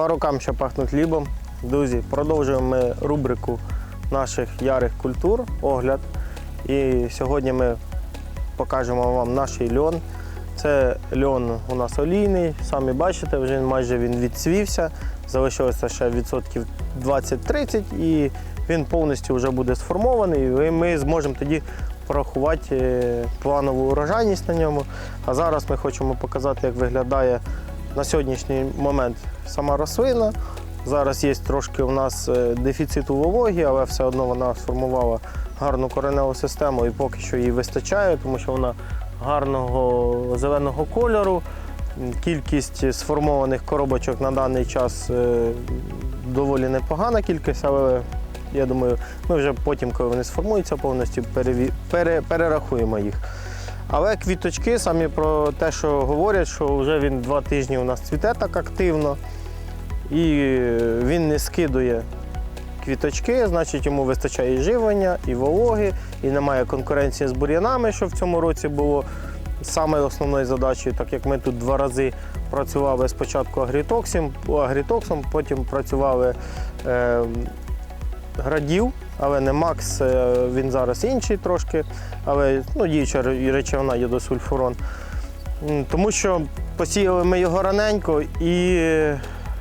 Два рокам ще пахнуть хлібом. Друзі, продовжуємо ми рубрику наших ярих культур, огляд. І сьогодні ми покажемо вам наш льон. Це льон у нас олійний, самі бачите, вже майже він відцвівся. Залишилося ще відсотків 20-30 і він повністю вже буде сформований. І ми зможемо тоді порахувати е, планову урожайність на ньому. А зараз ми хочемо показати, як виглядає на сьогоднішній момент сама рослина. Зараз є трошки у нас е, дефіциту вологі, але все одно вона сформувала гарну кореневу систему і поки що їй вистачає, тому що вона гарного зеленого кольору. Кількість сформованих коробочок на даний час е, доволі непогана кількість, але я думаю, ми вже потім, коли вони сформуються повністю, перерахуємо їх. Але квіточки самі про те, що говорять, що вже він два тижні у нас цвіте так активно, і він не скидує квіточки, значить йому вистачає і живлення, і вологи, і немає конкуренції з бур'янами, що в цьому році було саме основною задачею, так як ми тут два рази працювали спочатку агрітоксом, агрітоксом потім працювали е, градів, але не Макс, е, він зараз інший трошки, але ну, діюча ре- речовина йодосульфурон. М, Тому що посіяли ми його раненько і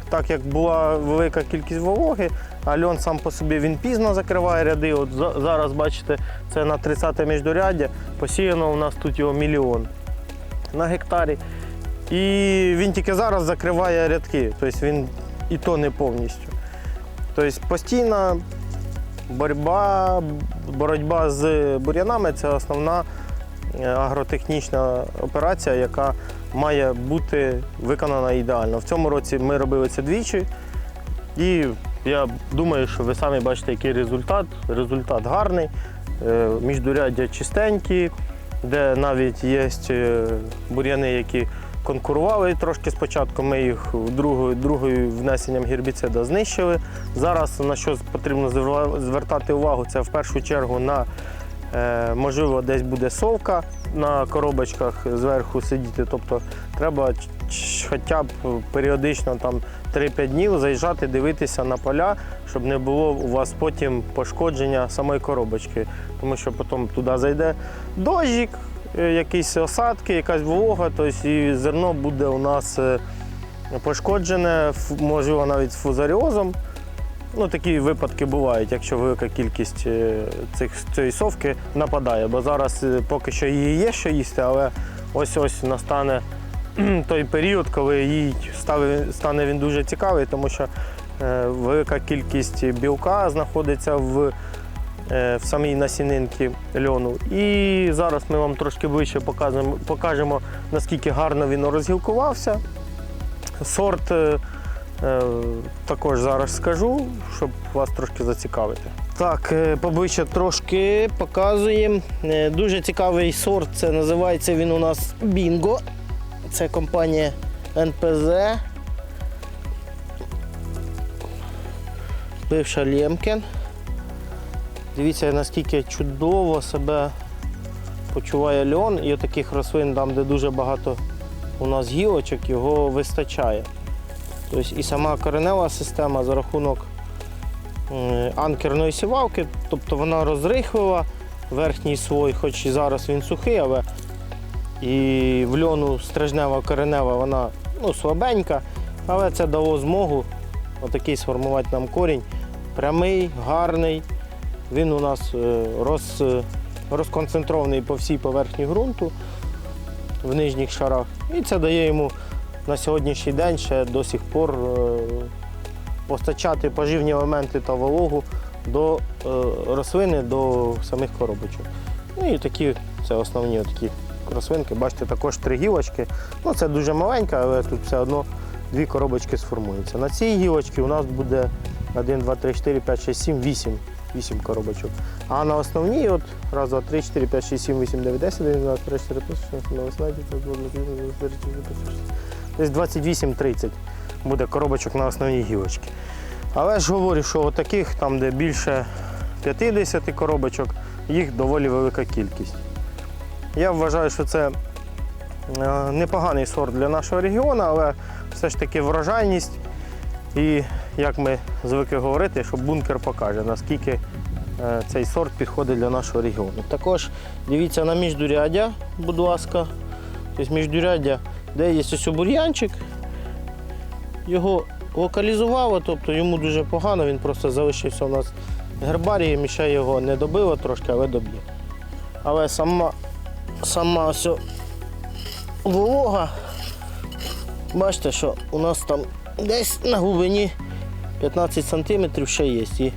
так як була велика кількість вологи, а льон сам по собі він пізно закриває ряди. От зараз бачите, це на 30 міждоряддя. Посіяно у нас тут його мільйон на гектарі. І він тільки зараз закриває рядки, тобто він і то не повністю. Тобто постійна боротьба, боротьба з бур'янами це основна е, агротехнічна операція, яка має бути виконана ідеально. В цьому році ми робили це двічі. І я думаю, що ви самі бачите, який результат. Результат гарний, е, міждуряддя чистенькі, де навіть є е, бур'яни, які конкурували трошки спочатку. Ми їх другою, другою внесенням гербіцида знищили. Зараз на що потрібно звертати увагу, це в першу чергу на е, можливо десь буде совка на коробочках зверху сидіти. Тобто треба хоча б періодично там 3-5 днів заїжджати, дивитися на поля, щоб не було у вас потім пошкодження самої коробочки. Тому що потім туди зайде дощик, е, якісь осадки, якась волога, тобто і зерно буде у нас е, пошкоджене, можливо, навіть з фузаріозом. Ну, такі випадки бувають, якщо велика кількість е, цих, цієї совки нападає. Бо зараз е, поки що її є що їсти, але ось-ось настане той період, коли їй стане, він дуже цікавий, тому що е, велика кількість білка знаходиться в, е, в самій насінинці льону. І зараз ми вам трошки ближче покажемо, покажемо наскільки гарно він розгілкувався. Сорт е, е, також зараз скажу, щоб вас трошки зацікавити. Так, е, поближче трошки показуємо. Е, Дуже цікавий сорт. Це називається він у нас Бінго. Це компанія НПЗ. Бивша Лємкін. Дивіться, наскільки чудово себе почуває льон. І таких рослин, там, де дуже багато у нас гілочок, його вистачає. Тобто і сама коренева система за рахунок анкерної сівалки, тобто вона розрихлила верхній слой, хоч і зараз він сухий, але і в льону стрижнева коренева вона ну, слабенька, але це дало змогу отакий сформувати нам корінь. Прямий, гарний. Він у нас е, роз, е, розконцентрований по всій поверхні ґрунту в нижніх шарах. І це дає йому на сьогоднішній день ще до сих пор е, постачати поживні елементи та вологу до рослини, до самих коробочок. Ну і такі, це основні такі рослинки. Бачите, також три гілочки. Ну, це дуже маленька, але тут все одно дві коробочки сформуються. На цій гілочці у нас буде 1, 2, 3, 4, 5, 6, 7, 8. 8 коробочок. А на основній, от, раз, два, три, 4, 5, 6, 7, 8, 9, 10, 11, 12, 13, 14, 15, 16, 17, 18, 19, 20, 21, 22, 23, 24, 25, 26, 27, 28, 30 буде коробочок на основній гілочці. Але ж говорю, що таких, там, де більше 50 коробочок, їх доволі велика кількість. Я вважаю, що це е, непоганий сорт для нашого регіону, але все ж таки врожайність І як ми звикли говорити, що бункер покаже, наскільки е, цей сорт підходить для нашого регіону. Також дивіться на міждуряддя, будь ласка. Тобто міждуряддя, де є ось бур'янчик, його локалізувало, тобто йому дуже погано, він просто залишився у нас гербарії, ще його не добило трошки, але доб'є. Але сама, сама ось волога, бачите, що у нас там десь на глибині 15 см ще є. І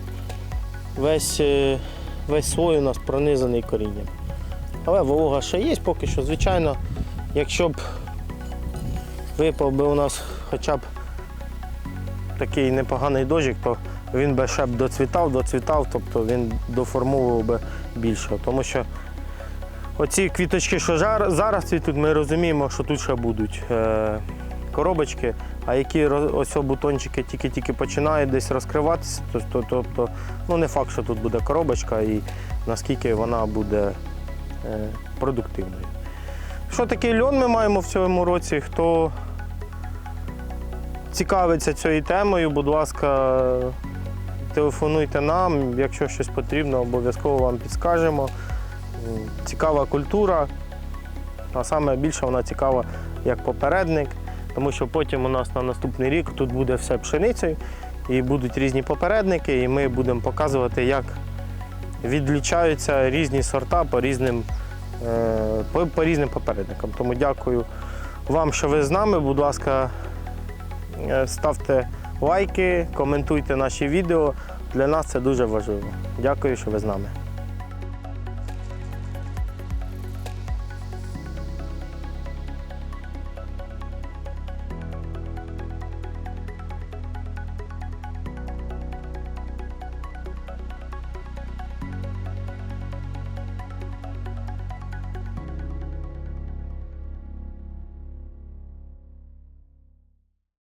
весь, е, весь слой у нас пронизаний корінням. Але волога ще є поки що. Звичайно, якщо б випав би у нас хоча б такий непоганий дощик, то він би ще б доцвітав, доцвітав, тобто він доформовував би більше. Тому що оці квіточки, що зараз цвітуть, ми розуміємо, що тут ще будуть е, коробочки, а які ось бутончики тільки-тільки починають десь розкриватися, то, то, тобто ну, не факт, що тут буде коробочка і наскільки вона буде е, продуктивною. Що такий льон ми маємо в цьому році? Хто цікавиться цією темою, будь ласка, телефонуйте нам, якщо щось потрібно, обов'язково вам підскажемо. Цікава культура, а саме більше вона цікава як попередник, тому що потім у нас на наступний рік тут буде все пшеницею і будуть різні попередники, і ми будемо показувати, як відлічаються різні сорта по різним, е, по, по різним попередникам. Тому дякую вам, що ви з нами. Будь ласка, е, ставте лайки, коментуйте наші відео. Для нас це дуже важливо. Дякую, що ви з нами.